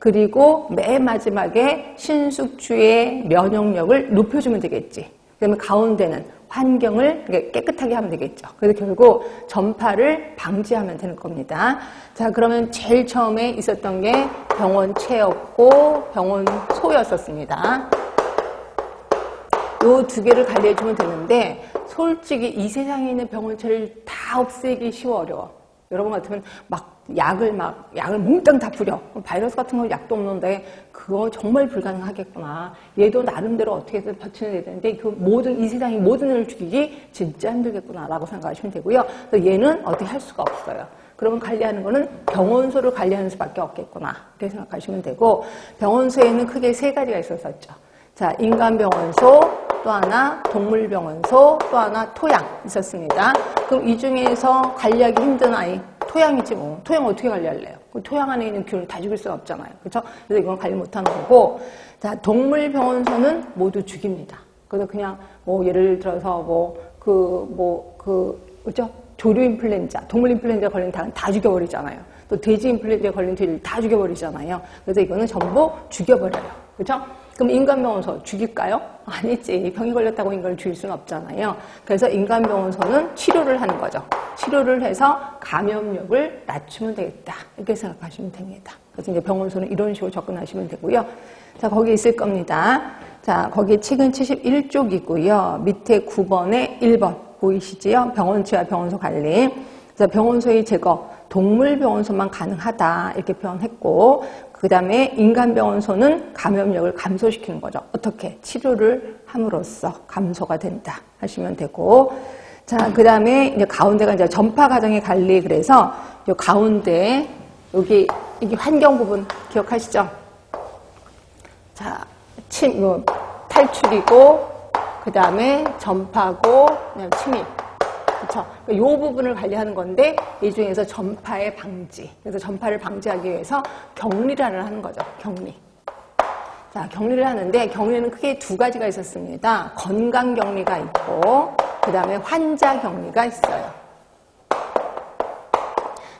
그리고 맨 마지막에 신숙주의 면역력을 높여주면 되겠지. 그다음에 가운데는 환경을 깨끗하게 하면 되겠죠. 그래서 결국 전파를 방지하면 되는 겁니다. 자, 그러면 제일 처음에 있었던 게 병원 체였고 병원 소였었습니다. 요 두 개를 관리해주면 되는데 솔직히 이 세상에 있는 병원체를 다 없애기 쉬워 어려워. 여러분 같으면 막 약을 막 약을 몽땅 다 뿌려. 바이러스 같은 거 약도 없는데 그거 정말 불가능하겠구나. 얘도 나름대로 어떻게든 버텨내야 되는데 그 모든 이 세상의 모든 일을 죽이기 진짜 힘들겠구나라고 생각하시면 되고요. 얘는 어떻게 할 수가 없어요. 그러면 관리하는 거는 병원소를 관리하는 수밖에 없겠구나. 이렇게 생각하시면 되고 병원소에는 크게 세 가지가 있었었죠. 자 인간병원소 또 하나 동물병원소 또 하나 토양 있었습니다 그럼 이 중에서 관리하기 힘든 아이 토양이지 뭐. 토양 어떻게 관리할래요? 그 토양 안에 있는 균을 다 죽일 수는 없잖아요. 그렇죠? 그래서 이건 관리 못하는 거고 자 동물병원서는 모두 죽입니다. 그래서 그냥 뭐 예를 들어서 뭐 그 뭐 그 그죠? 조류 인플루엔자, 동물 인플루엔자 걸린 닭은 다 죽여버리잖아요. 또 돼지 인플루엔자 걸린 돼지를 다 죽여버리잖아요. 그래서 이거는 전부 죽여버려요. 그렇죠? 그럼 인간병원서 죽일까요? 아니지. 병이 걸렸다고 인간을 죽일 수는 없잖아요. 그래서 인간병원서는 치료를 하는 거죠. 치료를 해서 감염력을 낮추면 되겠다. 이렇게 생각하시면 됩니다. 그래서 이제 병원서는 이런 식으로 접근하시면 되고요. 자, 거기 있을 겁니다. 자, 거기 책은 71쪽이고요. 밑에 9번에 1번 보이시지요? 병원 치와 병원소 관리. 자, 병원소의 제거, 동물 병원소만 가능하다 이렇게 표현했고 그 다음에 인간 병원소는 감염력을 감소시키는 거죠. 어떻게? 치료를 함으로써 감소가 된다 하시면 되고 자, 그 다음에 이제 가운데가 이제 전파 과정의 관리 그래서 요 가운데 여기 이게 환경 부분 기억하시죠? 자, 침, 뭐, 탈출이고 그 다음에 전파고 그다음에 침입. 그렇죠. 이 부분을 관리하는 건데 이 중에서 전파의 방지. 그래서 전파를 방지하기 위해서 격리를 하는 거죠. 격리. 자, 격리를 하는데 격리는 크게 두 가지가 있었습니다. 건강 격리가 있고 그 다음에 환자 격리가 있어요.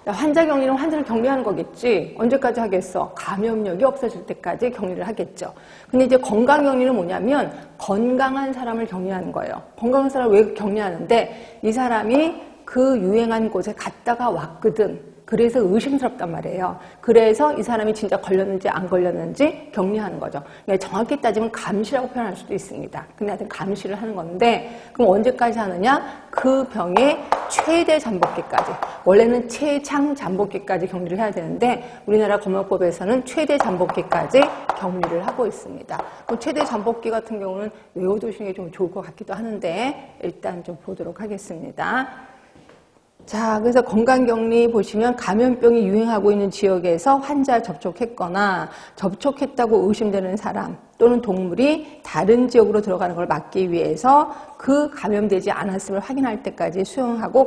환자 격리는 환자를 격리하는 거겠지. 언제까지 하겠어? 감염력이 없어질 때까지 격리를 하겠죠. 근데 이제 건강 격리는 뭐냐면 건강한 사람을 격리하는 거예요. 건강한 사람을 왜 격리하는데 이 사람이 그 유행한 곳에 갔다가 왔거든. 그래서 의심스럽단 말이에요. 그래서 이 사람이 진짜 걸렸는지 안 걸렸는지 격리하는 거죠. 그러니까 정확히 따지면 감시라고 표현할 수도 있습니다. 근데 하여튼 감시를 하는 건데 그럼 언제까지 하느냐? 그 병의 최대 잠복기까지. 원래는 최장 잠복기까지 격리를 해야 되는데 우리나라 검역법에서는 최대 잠복기까지 격리를 하고 있습니다. 최대 잠복기 같은 경우는 외워두시는 게 좀 좋을 것 같기도 하는데 일단 좀 보도록 하겠습니다. 자, 그래서 건강격리 보시면 감염병이 유행하고 있는 지역에서 환자 접촉했거나 접촉했다고 의심되는 사람 또는 동물이 다른 지역으로 들어가는 걸 막기 위해서 그 감염되지 않았음을 확인할 때까지 수용하고